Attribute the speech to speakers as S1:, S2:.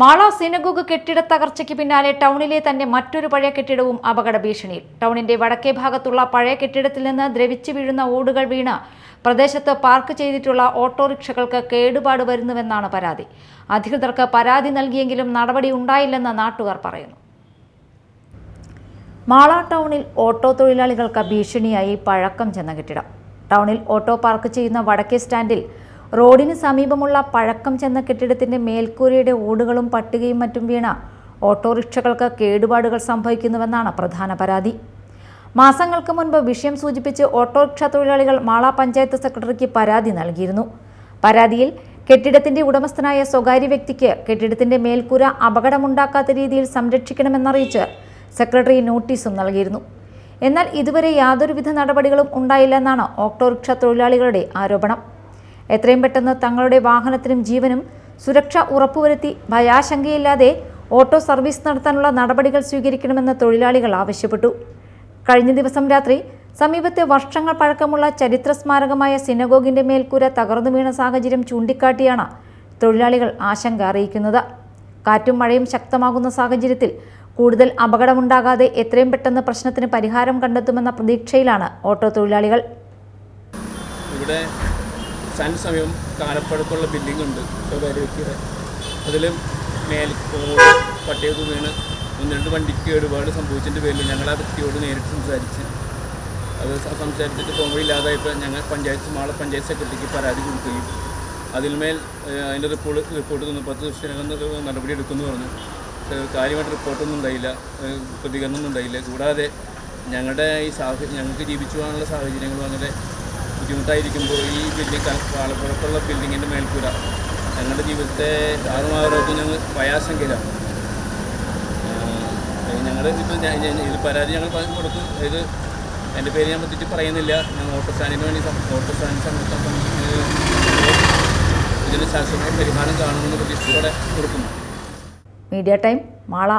S1: Mala synagogue കെട്ടിട തകർച്ചയ്ക്ക് പിന്നാലെ ടൗണിലെ തന്നെ മറ്റൊരു പഴയ കെട്ടിടവും അപകട ഭീഷണിയിൽ. ടൗണിന്റെ വടക്കേ ഭാഗത്തുള്ള പഴയ കെട്ടിടത്തിൽ നിന്ന് ദ്രവിച്ചു വീഴുന്ന ഓടുകൾ വീണ് പ്രദേശത്ത് പാർക്ക് ചെയ്തിട്ടുള്ള ഓട്ടോറിക്ഷകൾക്ക് കേടുപാട് വരുന്നുവെന്നാണ് പരാതി. അധികൃതർക്ക് പരാതി നൽകിയെങ്കിലും നടപടി ഉണ്ടായില്ലെന്ന് നാട്ടുകാർ പറയുന്നു. മാള ടൗണിൽ ഓട്ടോ തൊഴിലാളികൾക്ക് ഭീഷണിയായി പഴക്കം ചെന്ന കെട്ടിടം. ടൗണിൽ ഓട്ടോ പാർക്ക് ചെയ്യുന്ന വടക്കേ സ്റ്റാൻഡിൽ റോഡിന് സമീപമുള്ള പഴക്കം ചെന്ന കെട്ടിടത്തിന്റെ മേൽക്കൂരയുടെ ഓടുകളും പട്ടികയും മറ്റും വീണ ഓട്ടോറിക്ഷകൾക്ക് കേടുപാടുകൾ സംഭവിക്കുന്നുവെന്നാണ് പ്രധാന പരാതി. മാസങ്ങൾക്ക് മുൻപ് വിഷയം സൂചിപ്പിച്ച് ഓട്ടോറിക്ഷ തൊഴിലാളികൾ മാള പഞ്ചായത്ത് സെക്രട്ടറിക്ക് പരാതി നൽകിയിരുന്നു. പരാതിയിൽ കെട്ടിടത്തിന്റെ ഉടമസ്ഥനായ സ്വകാര്യ വ്യക്തിക്ക് കെട്ടിടത്തിന്റെ മേൽക്കൂര അപകടമുണ്ടാക്കാത്ത രീതിയിൽ സംരക്ഷിക്കണമെന്നറിയിച്ച് സെക്രട്ടറി നോട്ടീസും നൽകിയിരുന്നു. എന്നാൽ ഇതുവരെ യാതൊരുവിധ നടപടികളും ഉണ്ടായില്ലെന്നാണ് ഓട്ടോറിക്ഷ തൊഴിലാളികളുടെ ആരോപണം. എത്രയും പെട്ടെന്ന് തങ്ങളുടെ വാഹനത്തിനും ജീവനും സുരക്ഷ ഉറപ്പുവരുത്തി ഭയാശങ്കയില്ലാതെ ഓട്ടോ സർവീസ് നടത്താനുള്ള നടപടികൾ സ്വീകരിക്കണമെന്ന് തൊഴിലാളികൾ ആവശ്യപ്പെട്ടു. കഴിഞ്ഞ ദിവസം രാത്രി സമീപത്തെ വർഷങ്ങൾ പഴക്കമുള്ള ചരിത്ര സ്മാരകമായ സിനഗോഗിന്റെ മേൽക്കൂര തകർന്നു വീണ സാഹചര്യം ചൂണ്ടിക്കാട്ടിയാണ് തൊഴിലാളികൾ ആശങ്ക അറിയിക്കുന്നത്. കാറ്റും മഴയും ശക്തമാകുന്ന സാഹചര്യത്തിൽ കൂടുതൽ അപകടമുണ്ടാകാതെ എത്രയും പെട്ടെന്ന് പ്രശ്നത്തിന് പരിഹാരം കണ്ടെത്തുമെന്ന പ്രതീക്ഷയിലാണ് ഓട്ടോ തൊഴിലാളികൾ.
S2: ഇവിടെ സ്റ്റാൻഡ് സമയം കാലപ്പഴക്കമുള്ള ബിൽഡിംഗ് ഉണ്ട് സ്വകാര്യ വ്യക്തിയുടെ അതിൽ മേൽ പട്ടയൊക്കെ വീണ് ഒന്ന് രണ്ട് വണ്ടിക്ക് ഒരുപാട് സംഭവിച്ചതിന്റെ പേരിൽ ഞങ്ങൾ ആ വ്യക്തിയോട് നേരിട്ട് സംസാരിച്ച്. അത് സംസാരിച്ചിട്ട് സംസാരിച്ചിട്ട് ഇല്ലാതായപ്പോൾ ഞങ്ങൾ പഞ്ചായത്ത് മാളെ പഞ്ചായത്ത് സെക്രട്ടറിക്ക് പരാതി കൊടുക്കുകയും. അതിന്മേൽ മേൽ അതിന്റെ റിപ്പോർട്ട് റിപ്പോർട്ട് തന്നു. പത്ത് ദിവസത്തിനകം നടപടി എടുക്കുമെന്ന് പറഞ്ഞു. കാര്യമായിട്ട് റിപ്പോർട്ടൊന്നും ഉണ്ടായില്ല. പ്രതികരണമൊന്നും ഉണ്ടായില്ല. കൂടാതെ ഞങ്ങളുടെ ഈ സാഹചര്യം ഞങ്ങൾക്ക് ജീവിച്ചു പോകാനുള്ള സാഹചര്യങ്ങൾ അങ്ങനെ ബുദ്ധിമുട്ടായിരിക്കുമ്പോൾ ഈ ബിൽഡിംഗ് പാലപ്പുറത്തുള്ള ബിൽഡിങ്ങിന്റെ മേൽക്കൂര. ഞങ്ങളുടെ ജീവിതത്തെ താറുമാറുമൊക്കെ ഞങ്ങൾ ഭയാശങ്കയിലാണ് ഞങ്ങൾ ഇപ്പോൾ ഇത് പരാതി ഞങ്ങൾ പറഞ്ഞു കൊടുത്തു ഇത് എന്റെ പേര് ഞാൻ പറ്റിയിട്ട് പറയുന്നില്ല. ഞാൻ ഓട്ടോ സ്റ്റാൻഡിന് വേണ്ടി ഓട്ടോ സ്റ്റാൻഡ് സംബന്ധിച്ച ഇതിന് ശാശ്വത പരിഹാരം കാണുമെന്ന് പ്രതീക്ഷയോടെ കൊടുക്കുന്നു.
S1: Media time Mala.